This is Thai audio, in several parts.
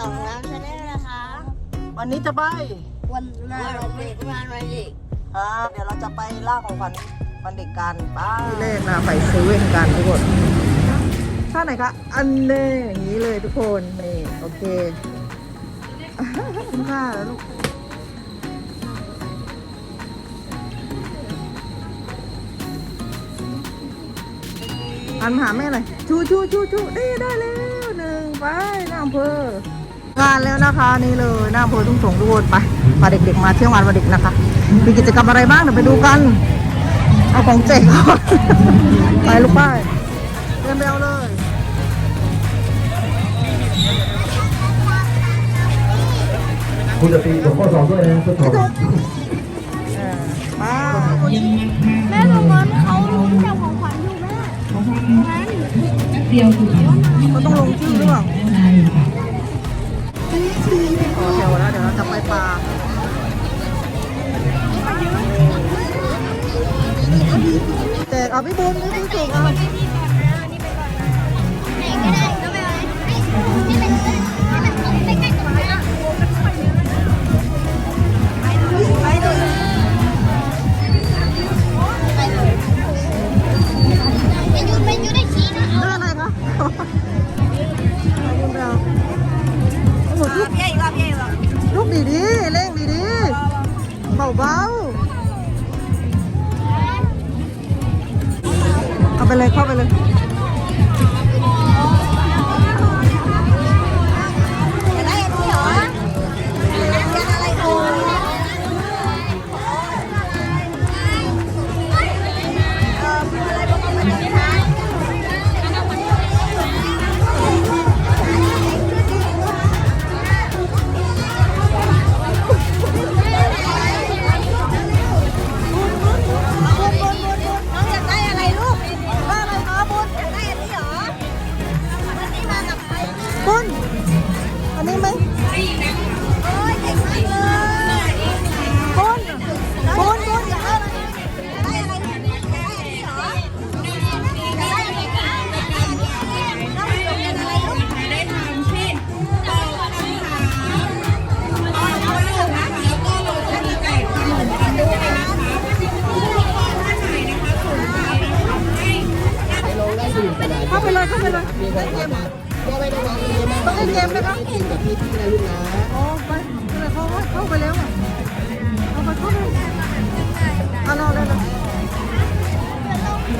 สองน้ำชาแนลนะคะวันนี้จะไปวันงานวันเด็กงานวันเด็กอ่าเดี๋ยวเราจะไปล่าของขวัญวันเด็กกันป้าที่แรกนะไปเซเว่นกันทุกคนท่าไหนคะ อันเน่อย่างนี้เลยทุกคนนี่โอเคคุณค่าแล้วลูกอันมาหาแม่หน่อยชูชูชูชูได้ได้แล้วหนึ่ง ไปหน้าอำเภองานแล้วนะคะนี่เลยหน้าอำเภอทุ่งสงทุกคนไปพาเด็กๆมาเที่ยวงานวันเด็กนะคะ มีกิจกรรมอะไรบ้างเดี๋ยวไปดูกัน เอาของแจกก่อนไปลูกป้ายเดินไปเอาเลยคุณจะตีผมข้อสองด้วยนะข้อสองมาแม่บางวันเขาลุ้นจับของขวัญอยู่แม่งั้นเขาต้องลงชื่อหรือเปล่า ต่อแถวแล้วเดี๋ยวเราจะไปปลาแจกเอาพี่บุญพี่บุญถูกเอา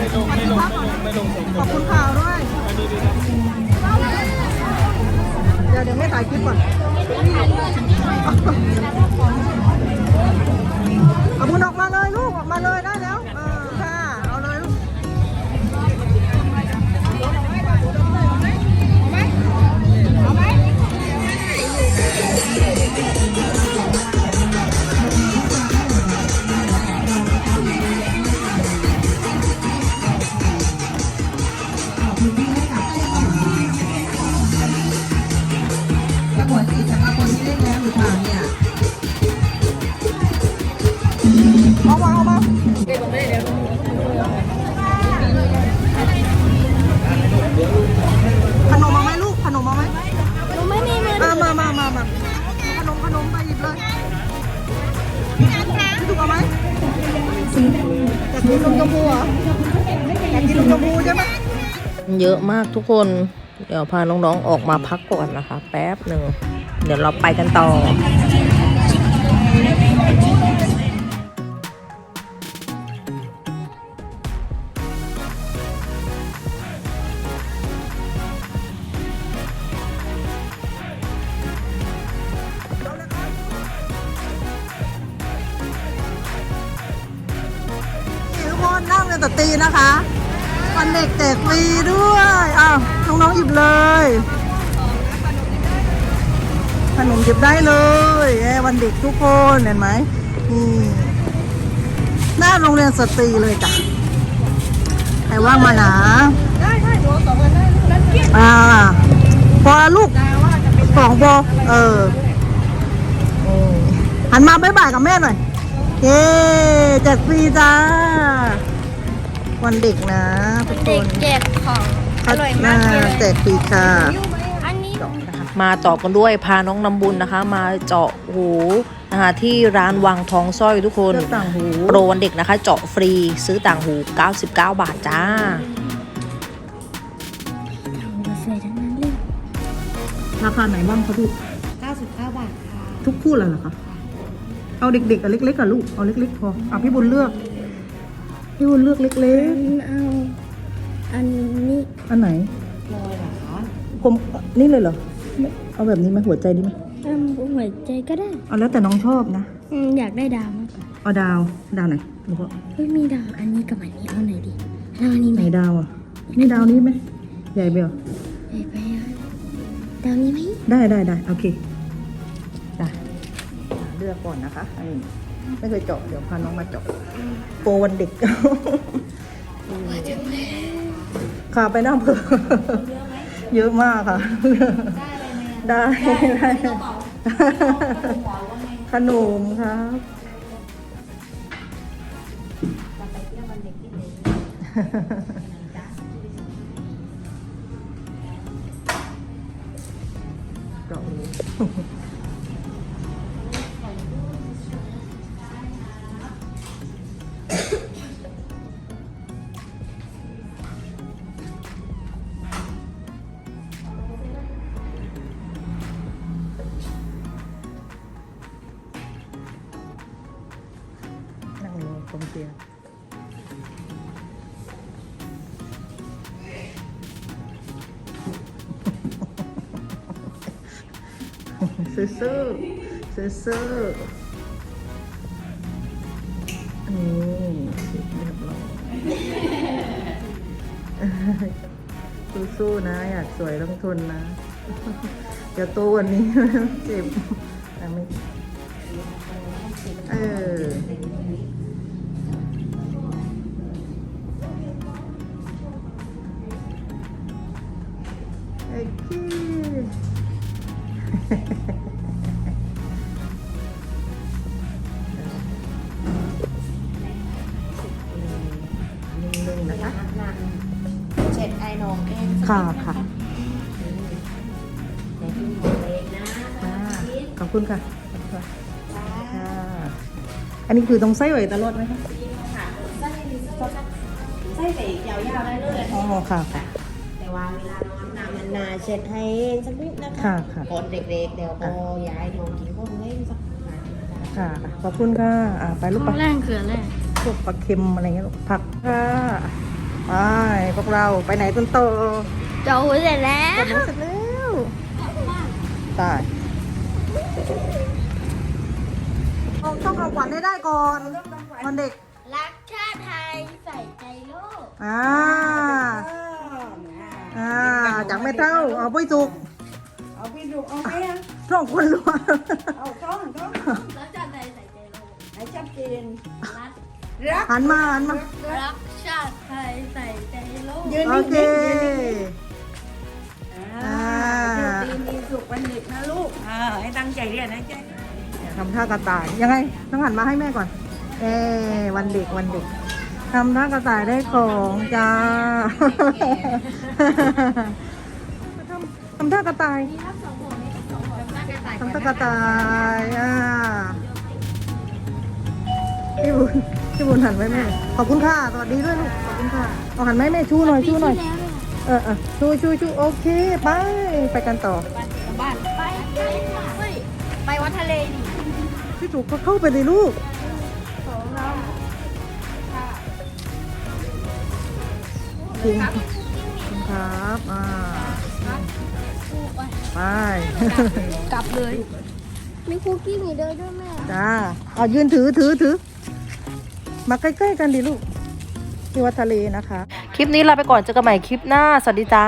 ขอบคุณข่าวด้วย เดี๋ยวเดี๋ยวไม่ถ่ายคลิปก่อน เอาบุญออกมาเลยลูกออกมาเลยได้ กกินนมชมพูเหรออยากกินนมชมพูใช่ไหมเยอะมากทุกคน เดี๋ยวพาน้องๆออกมาพักก่อนนะคะ แป๊บหนึ่ง เดี๋ยวเราไปกันต่อ ต่ตีนะคะวันเด็กแจกฟรีด้วยอ้าวน้องๆหยิบเลยขนมหยิบได้เลยเอ้วันเด็กทุกคนเห็นไหมนี่หน้าโรงเรียนสตรีเลยจ้ะใครว่างมาหนาได้ได้โดสองกันได้อ่าพอลูกสองโบเออนี่หันมาบ๊ายบายกับแม่หน่อย เย้แจกฟรีจ้า วันเด็กนะทุกคเด็กนเก็บของอร่อยมากเลยแจกฟรีค่ะอันนี้ดอกนะคะมาต่อกันด้วยพาน้องน้ำบุญนะคะ มาเจาะหูนะคะที่ร้านวังทองสร้อยทุกคนเลือกต่างหูโปรวันเด็กนะคะ เจาะฟรีซื้อต่างหู 99 บาทจ้าราคาไหนบ้างคะพี่99 บาทค่ะทุกคู่เลยเหรอคะเอาเด็กๆกับเล็กๆกับลูกเอาเล็กๆพออะพี่บุญเลือก พี่บุญเลือกเล็กเอา อันนี้ๆ อันไหน ลอยเหรอคะผมนี่เลยเหรอไม่เอาแบบนี้ไหมหัวใจดีไหมอืมหัวใจก็ได้เอาแล้วแต่น้องชอบนะอืมอยากได้ดาวมากกว่าเอาดาวดาวไหนหรือว่าเฮ้ยมีดาวอันนี้กับอันนี้เอาไหนดีเอาอันนี้ไหไหมนดาวอะนี่ดาวนี้ไหมใหญ่ไปเหรอไปไปอะดาวนี้ไหมได้ได้ได้โอเคจ้ะเลือกก่อนนะคะอันนี้ ไม่เคยเจาะเดี๋ยวพาน้องมาเจาะโปรวันเด็กค่ะไปหน้าอำเภอเยอะมากค่ะได้ได้ขนมครับเจาะ หูนั่งเชียงซื้อซื้อซื้อซื้อนี่เรียบร้อยสู้ๆนะ อยากสวยต้องทนนะอย่าโตกวันนี้เจ็บอ่ไม่เออ นะคะเช็ดไอ้นองเองค่ะค่ะอ่าขอบคุณค่ะขอบคุณค่ะค่ะอันนี้คือต้องใส่ไว้ตลอดไหมคะใส่ไปยาวๆได้เลยอ๋อค่ะค่ะ แต่ว่าเวลาน้องน้ำมันนาเช็ดให้สักนิดนะคะค่ะค่ะก่อนเด็กๆเดี๋ยวพอย้ายน้องกินข้าวเล่นสักหน่อยค่ะขอบคุณค่ะอ่าไปลูกไปแรงคือแรงพวกปลาเค็มอะไรเงี้ยลูกผักค่ะ ไปพวกเราไปไหนกันต่อเจ้าเสร็จแล้วกลับมาเสร็จแล้วตายต้องเอาขวัญให้ได้ก่อนวันเด็ก รักชาติไทยใส่ใจโลก อ่า อ่าจากแม่เท่า เอาไปสุก เอาพี่ดูเอาไหมอะช่องคนรวยเอาก้อนก้อนรักชาติไทยใส่ใจโลกให้ชัดเจนรักรักหันมาหันมารัก ชาติไทยใส่ใจโลกยืนโอนิ่งเคๆอ่า ดีมีสุขวันเด็กนะลูกอ่าให้ตั้งใจเรียนนะจ๊ะทำท่ากระต่ายยังไงต้องหันมาให้แม่ก่อน เอ้วันเด็กวันเด็กทำท่ากระต่ายได้ของจ้าทำทำท่ากระต่ายทำท่ากระต่ายอ่าพี่บุญ พี่บุญหันไว้แม่ ขอบคุณค่ะ สวัสดีด้วยลูก ขอบคุณค่ะ เอาหันไว้แม่ชูหน่อยชูหน่อย เออเออชูชูชูโอเค ไป ไปกันต่อ บ้านไปไปค่ะเฮ้ยไปวัดทะเลดิพี่จุกก็เข้าไปในลูกของเราจริงขอบคุณครับอ่าไปกลับเลย มีคุกกี้มีเดินด้วยแม่จ้าเอายืนถือถือถือ มาใกล้ ๆ กันดิลูกที่วัดทะเลนะคะ คลิปนี้ลาไปก่อนเจอกันใหม่คลิปหน้า สวัสดีจ้า